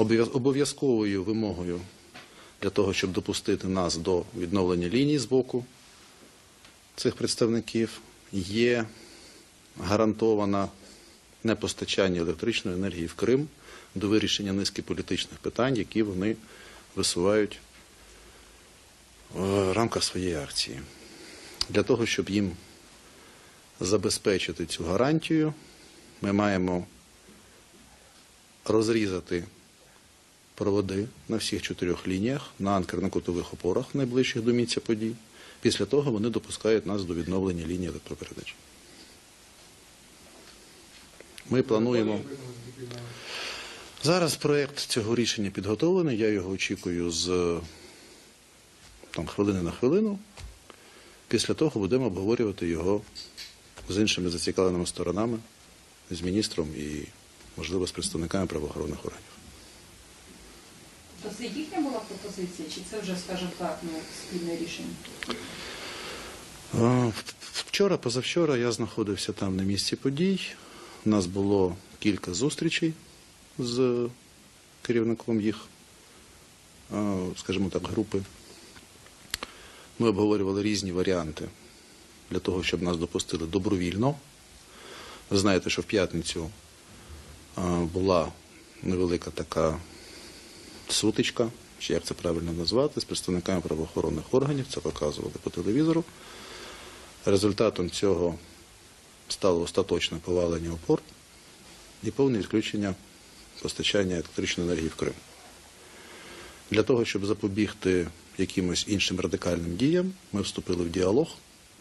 Обов'яз- Обов'язковою вимогою для того, щоб допустити нас до відновлення ліній з боку цих представників, є гарантоване непостачання електричної енергії в Крим до вирішення низки політичних питань, які вони висувають в рамках своєї акції. Для того, щоб їм забезпечити цю гарантію, ми маємо розрізати проводи на всіх чотирьох лініях на анкерно-кутових опорах, найближчих до місця подій. Після того вони допускають нас до відновлення лінії електропередач. Ми плануємо. Зараз проєкт цього рішення підготовлений. Я його очікую з там, хвилини на хвилину. Після того будемо обговорювати його з іншими зацікавленими сторонами, з міністром і, можливо, з представниками правоохоронних органів. То це їхня була пропозиція, чи це вже, скажімо так, ну, спільне рішення? Вчора, позавчора я знаходився там на місці подій. У нас було кілька зустрічей з керівником їх, скажімо так, групи. Ми обговорювали різні варіанти для того, щоб нас допустили добровільно. Ви знаєте, що в п'ятницю була невелика така сутичка, чи як це правильно назвати, з представниками правоохоронних органів. Це показували по телевізору. Результатом цього стало остаточне повалення опор і повне відключення постачання електричної енергії в Крим. Для того, щоб запобігти якимось іншим радикальним діям, ми вступили в діалог,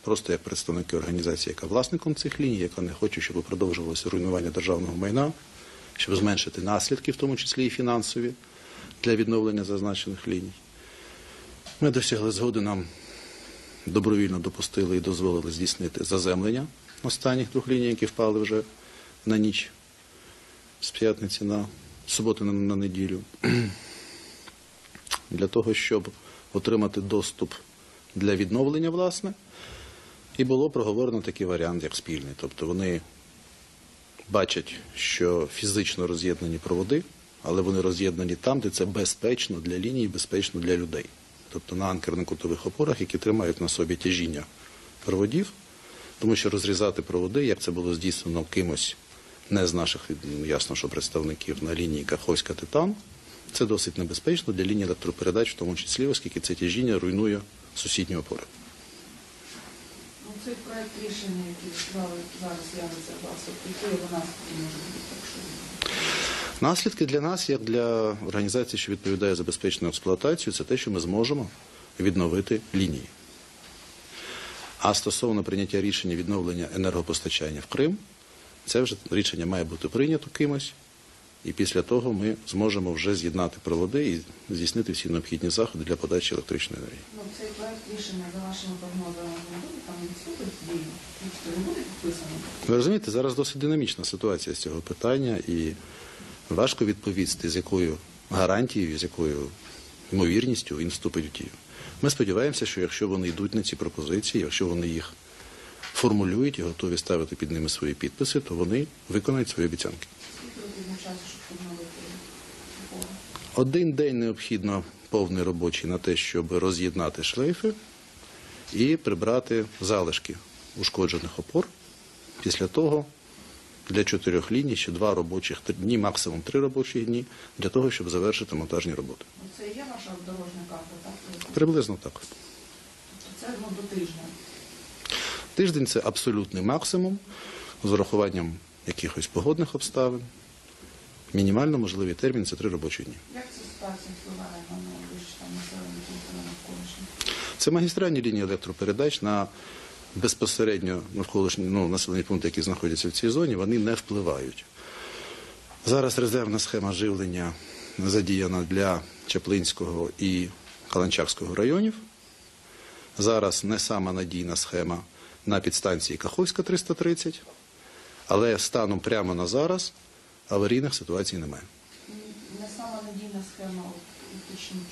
просто як представники організації, яка власником цих ліній, яка не хоче, щоб продовжувалося руйнування державного майна, щоб зменшити наслідки, в тому числі і фінансові, для відновлення зазначених ліній. Ми досягли згоди нам добровільно допустили і дозволили здійснити заземлення останніх двох ліній, які впали вже на ніч з п'ятниці на суботу на, на неділю. Для того, щоб отримати доступ для відновлення, власне, і було проговорено такий варіант, як спільний. Тобто вони бачать, що фізично роз'єднані проводи, але вони роз'єднані там, де це безпечно для лінії, безпечно для людей. Тобто на анкерно-кутових опорах, які тримають на собі тяжіння проводів, тому що розрізати проводи, як це було здійснено кимось не з наших, ну, ясно, що представників на лінії Каховська Титан, це досить небезпечно для лінії електропередач, в тому числі, оскільки це тяжіння руйнує сусідні опори. Ну, цей проект рішення, який справи зараз з'явиться у вас, які його наслідки можуть бути, якщо Наслідки для нас, як для організації, що відповідає за безпечну експлуатацію, це те, що ми зможемо відновити лінії. А стосовно прийняття рішення відновлення енергопостачання в Крим, це вже рішення має бути прийнято кимось, і після того ми зможемо вже з'єднати проводи і здійснити всі необхідні заходи для подачі електричної енергії. Ну, цей проект рішення за вашими прогнозами не буде там не буде підписано? Ви розумієте, зараз досить динамічна ситуація з цього питання, і важко відповісти, з якою гарантією, з якою ймовірністю він вступить в дію. Ми сподіваємося, що якщо вони йдуть на ці пропозиції, якщо вони їх формулюють і готові ставити під ними свої підписи, то вони виконають свої обіцянки. Один день необхідно повний робочий на те, щоб роз'єднати шлейфи і прибрати залишки ушкоджених опор. Після того для чотирьох ліній ще два робочих дні, максимум три робочі дні, для того, щоб завершити монтажні роботи. Ну, Це є ваша дорожня карта, так? Тобто Приблизно так. Це ну, до тижня. Тиждень це абсолютний максимум з урахуванням якихось погодних обставин. Мінімально можливий термін це три робочі дні. Як ця ситуація впливає на найбільш там населені пункти на навколишні? Це магістральні лінії електропередач на безпосередньо навколишні ну, населені пункти, які знаходяться в цій зоні, вони не впливають. Зараз резервна схема живлення задіяна для Чаплинського і Каланчакського районів. Зараз не сама надійна схема на підстанції Каховська 330, але станом прямо на зараз аварійних ситуацій немає. Не сама надійна схема,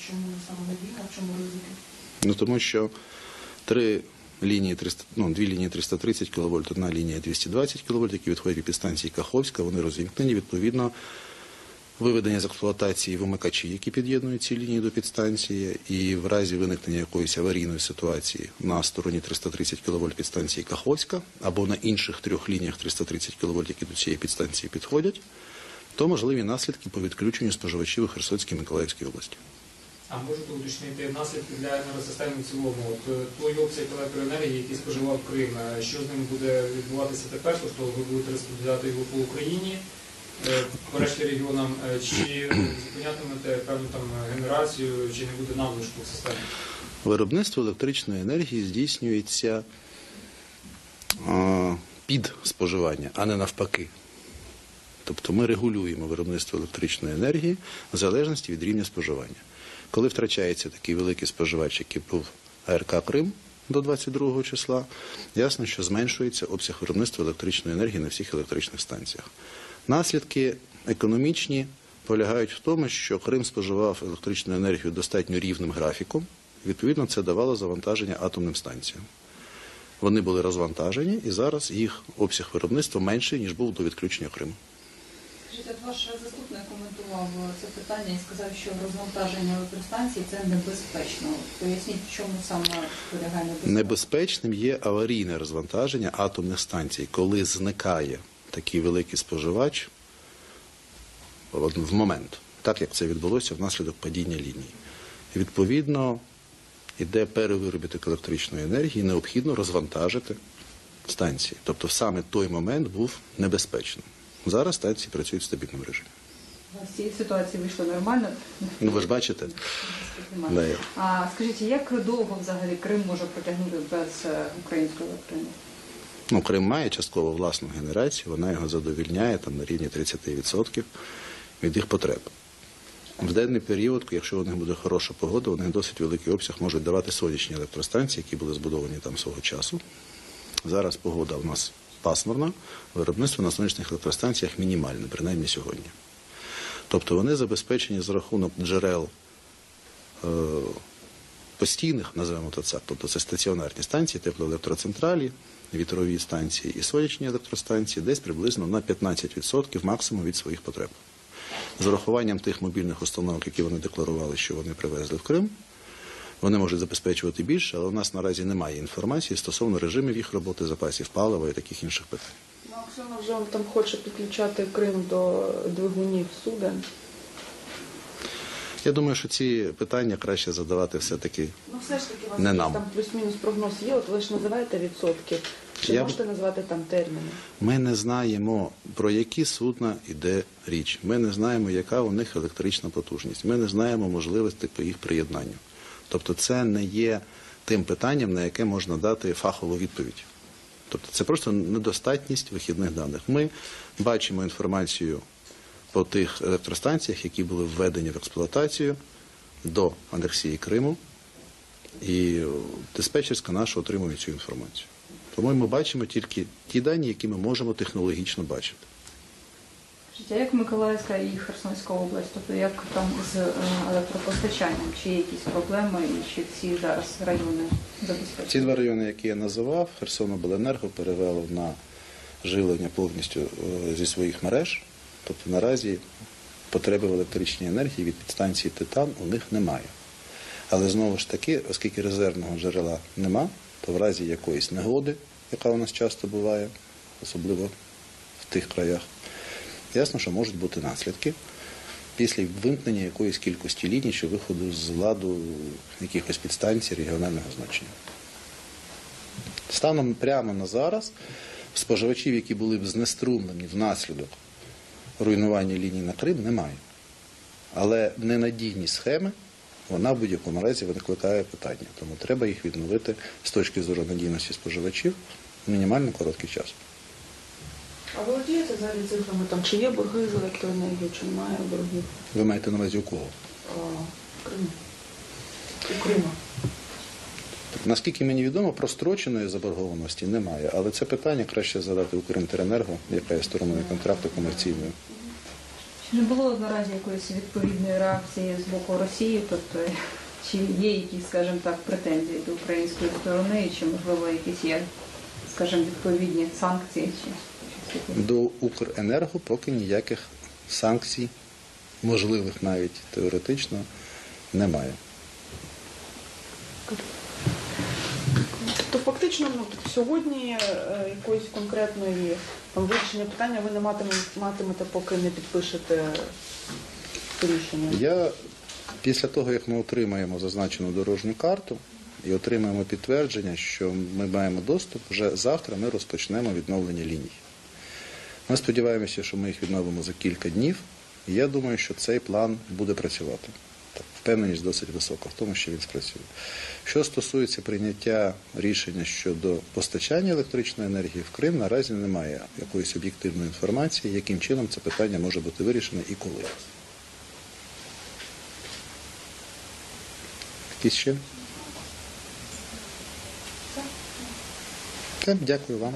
чому не сама надійна, в чому ризики? Ну тому що три лінії 300, ну, дві лінії 330 кВт, одна лінія 220 кВт, які відходять від підстанції Каховська, вони розімкнені. Відповідно, виведення з експлуатації вимикачі, які під'єднують ці лінії до підстанції, і в разі виникнення якоїсь аварійної ситуації на стороні 330 кВт підстанції Каховська або на інших трьох лініях 330 кВт, які до цієї підстанції підходять, то можливі наслідки по відключенню споживачів у Херсонській Миколаївській області. А можете уточнити наслідки для енергосистеми в цілому? От е, той обсяг електроенергії, який споживав Крим, е, що з ним буде відбуватися тепер? Тобто ви будете розподіляти його по Україні, е, по решті регіонам, чи зупинятимете певну там генерацію, чи не буде надлишку в системі? Виробництво електричної енергії здійснюється під споживання, а не навпаки. Тобто ми регулюємо виробництво електричної енергії в залежності від рівня споживання. Коли втрачається такий великий споживач, який був АРК Крим до 22 числа, ясно, що зменшується обсяг виробництва електричної енергії на всіх електричних станціях. Наслідки економічні полягають в тому, що Крим споживав електричну енергію достатньо рівним графіком. Відповідно, це давало завантаження атомним станціям. Вони були розвантажені, і зараз їх обсяг виробництва менший, ніж був до відключення Криму. Скажіть, от ваш заступник коментував це питання і сказав, що розвантаження електростанцій це небезпечно. Поясніть, чому саме полягає небезпека? Небезпечним є аварійне розвантаження атомних станцій, коли зникає такий великий споживач в момент, так як це відбулося внаслідок падіння лінії. Відповідно, йде перевиробіток електричної енергії, необхідно розвантажити станції. Тобто саме той момент був небезпечним. Зараз станції працюють в стабільному режимі. З цієї ситуації вийшло нормально. Ну ви ж бачите. Да. А скажіть, як довго взагалі Крим може протягнути без е, української електрини? Ну, Крим має частково власну генерацію, вона його задовільняє там, на рівні 30% від їх потреб. В денний період, якщо у них буде хороша погода, них досить великий обсяг можуть давати сонячні електростанції, які були збудовані там свого часу. Зараз погода у нас пасмурна, виробництво на сонячних електростанціях мінімальне, принаймні сьогодні. Тобто вони забезпечені за рахунок джерел е, постійних, називаємо то це, тобто це стаціонарні станції, теплоелектроцентралі, вітрові станції і сонячні електростанції, десь приблизно на 15% максимум від своїх потреб. З урахуванням тих мобільних установок, які вони декларували, що вони привезли в Крим, вони можуть забезпечувати більше, але у нас наразі немає інформації стосовно режимів їх роботи, запасів палива і таких інших питань. Ну, Оксана вже там хоче підключати Крим до двигунів суден. Я думаю, що ці питання краще задавати все-таки Ну все ж таки у вас Не нам. там плюс-мінус прогноз є, от ви ж називаєте відсотки. Чи Я можете назвати там терміни? Ми не знаємо, про які судна йде річ. Ми не знаємо, яка у них електрична потужність. Ми не знаємо можливості по їх приєднанню. Тобто це не є тим питанням, на яке можна дати фахову відповідь. Тобто це просто недостатність вихідних даних. Ми бачимо інформацію по тих електростанціях, які були введені в експлуатацію до анексії Криму, і диспетчерська наша отримує цю інформацію. Тому ми бачимо тільки ті дані, які ми можемо технологічно бачити. А як Миколаївська і Херсонська область, тобто як там з е, електропостачанням? Чи є якісь проблеми і чи ці зараз райони Ці два райони, які я називав, Херсонобленерго перевело на живлення повністю е, зі своїх мереж. Тобто наразі потреби в електричній енергії від підстанції Титан у них немає. Але знову ж таки, оскільки резервного джерела нема, то в разі якоїсь негоди, яка у нас часто буває, особливо в тих краях, ясно, що можуть бути наслідки після вимкнення якоїсь кількості ліній чи виходу з ладу якихось підстанцій регіонального значення. Станом прямо на зараз споживачів, які були б знеструмлені внаслідок руйнування ліній на Крим, немає. Але ненадійні схеми, вона в будь-якому разі викликає питання. Тому треба їх відновити з точки зору надійності споживачів в мінімально короткий час. А володієте взагалі цифрами там, чи є борги з електроенергією, чи немає боргів Ви маєте на увазі у кого? а, Криму? У Крима. Наскільки мені відомо, простроченої заборгованості немає, але це питання краще задати Укрінтеренерго, яка є стороною контракту комерційною. Чи не було наразі якоїсь відповідної реакції з боку Росії? Тобто чи є якісь, скажімо так, претензії до української сторони, чи можливо якісь є, скажімо, відповідні санкції чи? До Укренерго поки ніяких санкцій можливих навіть теоретично, немає. Тобто фактично ну, сьогодні е, якоїсь конкретної там, вирішення питання ви не матиме- матимете, поки не підпишете рішення. Я після того, як ми отримаємо зазначену дорожню карту і отримаємо підтвердження, що ми маємо доступ, вже завтра ми розпочнемо відновлення ліній. Ми сподіваємося, що ми їх відновимо за кілька днів, і я думаю, що цей план буде працювати. Впевненість досить висока в тому, що він спрацює. Що стосується прийняття рішення щодо постачання електричної енергії в Крим, наразі немає якоїсь об'єктивної інформації, яким чином це питання може бути вирішено і коли. Якісь ще? Все, дякую вам.